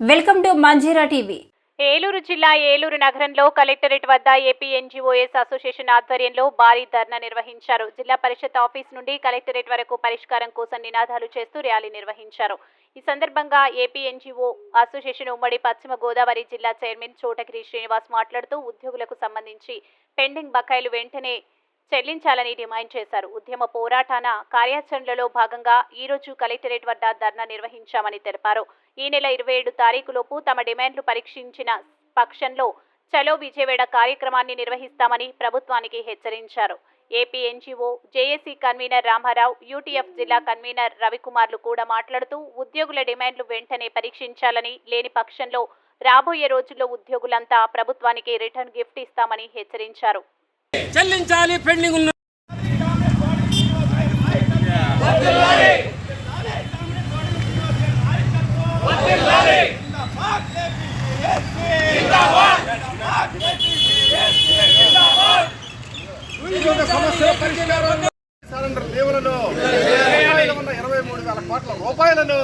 Welcome to Manjira TV. Eluru జిల్లా ఏలూరు నగరంలో collectorate వద్ద ఏపీ ఎన్జీఓఎస్ అసోసియేషన్ ఆధ్వర్యంలో భారీ ధర్నా నిర్వహించారు. జిల్లా పరిషత్ ఆఫీస్ నుండి కలెక్టరేట్ వరకు పరిష్కారం కోసం నినాదాలు చేస్తూ ర్యాలీ నిర్వహించారు. ఈ సందర్భంగా ఏపీ ఎన్జీఓ అసోసియేషన్ ఉమ్మడి పశ్చిమ గోదావరి జిల్లా చైర్మన్ చోటగిరి శ్రీనివాస్ మాట్లాడుతూ ఉద్యోగులకు సంబంధించి పెండింగ్ బకాయిలు వెంటనే చెల్లించాలని డిమాండ్ చేశారు. ఉద్యమ పోరాటాన కార్యాచరణలో భాగంగా ఈ రోజు కలెక్టరేట్ వద్ద ధర్నా నిర్వహించామని తెలిపారు. ఈ నెల ఇరవై ఏడు తారీఖులోపు తమ డిమాండ్లు పరీక్షించిన పక్షంలో చలో విజయవాడ కార్యక్రమాన్ని నిర్వహిస్తామని ప్రభుత్వానికి హెచ్చరించారు. AP NGO JAC convener Ramarao UTF జిల్లా కన్వీనర్ రవికుమార్లు కూడా మాట్లాడుతూ ఉద్యోగుల డిమాండ్లు వెంటనే పరీక్షించాలని లేని పక్షంలో రాబోయే రోజుల్లో ఉద్యోగులంతా ప్రభుత్వానికి రిటర్న్ గిఫ్ట్ ఇస్తామని హెచ్చరించారు. చెల్లించాలి పెండింగ్ ఉన్న లీవులను. ఇరవై మూడు వేల కోట్ల రూపాయలను.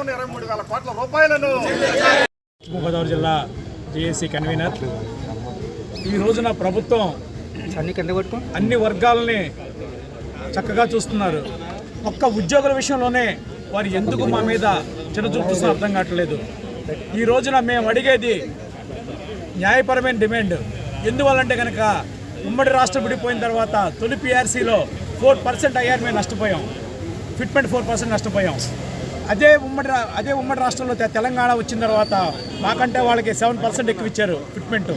ఉన్న ఇరవై మూడు వేల కోట్ల రూపాయలను. జిల్లా జేఏసీ కన్వీనర్. ఈ రోజున ప్రభుత్వం అన్ని వర్గాలని చక్కగా చూస్తున్నారు. ఒక్క ఉద్యోగుల విషయంలోనే వారు ఎందుకు మా మీద చిన్నచూపు చూస్తున్న అర్థం కావట్లేదు. ఈ రోజున మేము అడిగేది న్యాయపరమైన డిమాండ్. ఎందువల్లంటే కనుక ఉమ్మడి రాష్ట్రం విడిపోయిన తర్వాత తొలి పిఆర్సీలో ఫోర్ పర్సెంట్ అయ్యారు మేము నష్టపోయాం. ఫిట్మెంట్ ఫోర్ పర్సెంట్ నష్టపోయాం. అదే ఉమ్మడి అదే ఉమ్మడి రాష్ట్రంలో తెలంగాణ వచ్చిన తర్వాత మాకంటే వాళ్ళకి సెవెన్ పర్సెంట్ ఎక్కువ ఇచ్చారు ఫిట్మెంట్.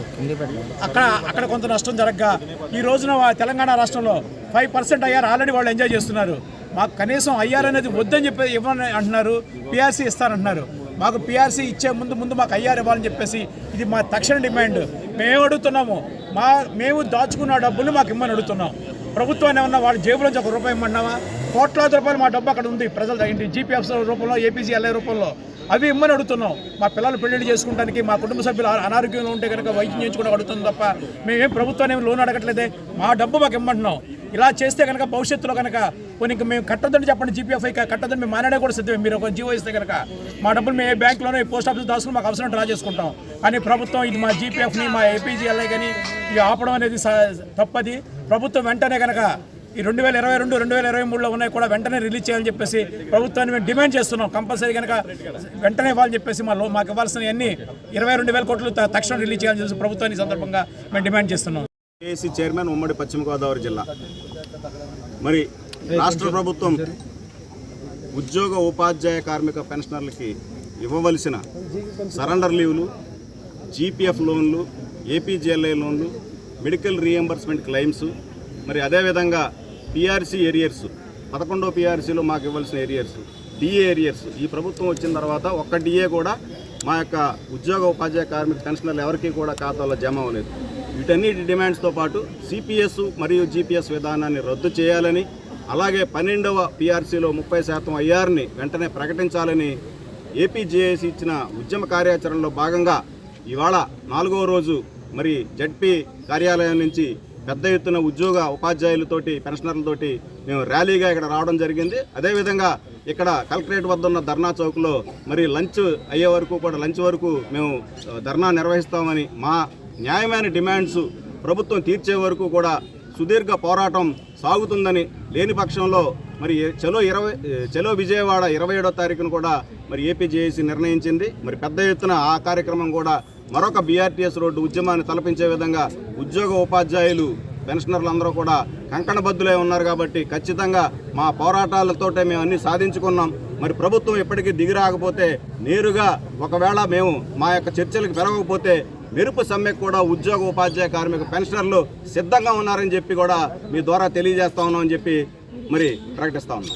అక్కడ అక్కడ కొంత నష్టం జరగగా ఈ రోజున తెలంగాణ రాష్ట్రంలో ఫైవ్ పర్సెంట్ అయ్యారు ఆల్రెడీ వాళ్ళు ఎంజాయ్ చేస్తున్నారు. మాకు కనీసం అయ్యారు అనేది వద్దని చెప్పి ఇవ్వని అంటున్నారు. పిఆర్సీ ఇస్తారంటున్నారు మాకు పిఆర్సీ ఇచ్చే ముందు ముందు మాకు అయ్యారు ఇవ్వాలని చెప్పేసి ఇది మా తక్షణ డిమాండ్. మేము అడుగుతున్నాము. మా మేము దాచుకున్న డబ్బులు మాకు ఇమ్మని అడుగుతున్నాం. ప్రభుత్వాన్ని ఏమన్నా వాళ్ళ జేబులోంచి ఒక రూపాయి ఇమ్మన్నావా? కోట్లాది రూపాయలు మా డబ్బు అక్కడ ఉంది. ప్రజల దగ్గర జీపీఎఫ్స్ రూపంలో ఏపీసీ ఎల్ఐ రూపంలో. అవి ఇమ్మని అడుగుతున్నాం. మా పిల్లలు పెళ్ళిళ్ళు చేసుకోవడానికి మా కుటుంబ సభ్యులు అనారోగ్యంలో ఉంటే కనుక వైద్యం చేయించుకుని అడుగుతుంది తప్ప మేమేం ప్రభుత్వాన్ని ఏం లోన్ అడగట్లేదే. మా డబ్బు మాకు ఇమ్మంటున్నాం. ఇలా చేస్తే కనుక భవిష్యత్తులో కనుక కొన్ని మేము కట్టద్దని చెప్పండి జీపీఎఫ్ఐ కట్టద్దని మేము మానేడే కూడా సిద్ధమే. మీరు ఒక జీవో ఇస్తే కనుక మా డబ్బులు మేము ఏ బ్యాంకులోనే పోస్ట్ ఆఫీస్ దాసులు మాకు అవసరం డ్రా చేసుకుంటాం. కానీ ప్రభుత్వం ఇది మా జీపీఎఫ్ని మా ఏపీజీఎల్ఐ కానీ ఇది ఆపడం అనేది స- తప్పది. ప్రభుత్వం వెంటనే కనుక ఈ రెండు వేల ఇరవై రెండు రెండు వేల ఇరవై మూడులో ఉన్నాయి కూడా వెంటనే రిలీజ్ చేయాలని చెప్పేసి ప్రభుత్వాన్ని మేము డిమాండ్ చేస్తున్నాం. కంపల్సరీ కనుక వెంటనే ఇవ్వాలని చెప్పేసి మా లో మాకు ఇవ్వాల్సినవన్నీ ఇరవై రెండు వేల కోట్లు తక్షణం రిలీజ్ చేయాలని చెప్పేసి ప్రభుత్వాన్ని సందర్భంగా మేము డిమాండ్ చేస్తున్నాం. ఏసీ చైర్మన్ ఉమ్మడి పశ్చిమ గోదావరి జిల్లా. మరి రాష్ట్ర ప్రభుత్వం ఉద్యోగ ఉపాధ్యాయ కార్మిక పెన్షనర్లకి ఇవ్వవలసిన సరెండర్ లీవ్లు జీపీఎఫ్ లోన్లు ఏపీజీఎల్ఐ లోన్లు మెడికల్ రీఎంబర్స్మెంట్ క్లెయిమ్స్ మరి అదేవిధంగా పిఆర్సీ ఏరియర్స్ పదకొండో పిఆర్సీలో మాకు ఇవ్వాల్సిన ఏరియర్స్ డిఏ ఏరియర్స్ ఈ ప్రభుత్వం వచ్చిన తర్వాత ఒక్క డిఏ కూడా మా యొక్క ఉద్యోగ ఉపాధ్యాయ కార్మిక పెన్షనర్లు ఎవరికీ కూడా ఖాతాలో జమ అవ్వలేదు. వీటన్నిటి డిమాండ్స్తో పాటు సిపిఎస్ మరియు జిపిఎస్ విధానాన్ని రద్దు చేయాలని అలాగే పన్నెండవ పిఆర్సీలో ముప్పై శాతం ఐఆర్ని వెంటనే ప్రకటించాలని ఏపీజేఏసీ ఇచ్చిన ఉద్యమ కార్యాచరణలో భాగంగా ఇవాళ నాలుగవ రోజు మరి జడ్పీ కార్యాలయం నుంచి పెద్ద ఎత్తున ఉద్యోగ ఉపాధ్యాయులతోటి పెన్షనర్లతోటి మేము ర్యాలీగా ఇక్కడ రావడం జరిగింది. అదేవిధంగా ఇక్కడ కలెక్టరేట్ వద్ద ఉన్న ధర్నా చౌక్లో మరి లంచ్ అయ్యే వరకు కూడా లంచ్ వరకు మేము ధర్నా నిర్వహిస్తామని మా న్యాయమైన డిమాండ్స్ ప్రభుత్వం తీర్చే వరకు కూడా సుదీర్ఘ పోరాటం సాగుతుందని లేని పక్షంలో మరి చలో ఇరవై చలో విజయవాడ ఇరవై ఏడో తారీఖున కూడా మరి ఏపీజేఏసీ నిర్ణయించింది. మరి పెద్ద ఎత్తున ఆ కార్యక్రమం కూడా మరొక బీఆర్టీఎస్ రోడ్డు ఉద్యమాన్ని తలపించే విధంగా ఉద్యోగ ఉపాధ్యాయులు పెన్షనర్లు అందరూ కూడా కంకణబద్దులై ఉన్నారు కాబట్టి ఖచ్చితంగా మా పోరాటాలతోటే మేము అన్ని సాధించుకున్నాం. మరి ప్రభుత్వం ఎప్పటికీ దిగిరాకపోతే నేరుగా ఒకవేళ మేము మా యొక్క చర్చలకు పెరగకపోతే మెరుపు సమ్మెకు కూడా ఉద్యోగ ఉపాధ్యాయ కార్మిక పెన్షనర్లు సిద్ధంగా ఉన్నారని చెప్పి కూడా మీ ద్వారా తెలియజేస్తా ఉన్నామని చెప్పి మరి ప్రకటిస్తా ఉన్నాం.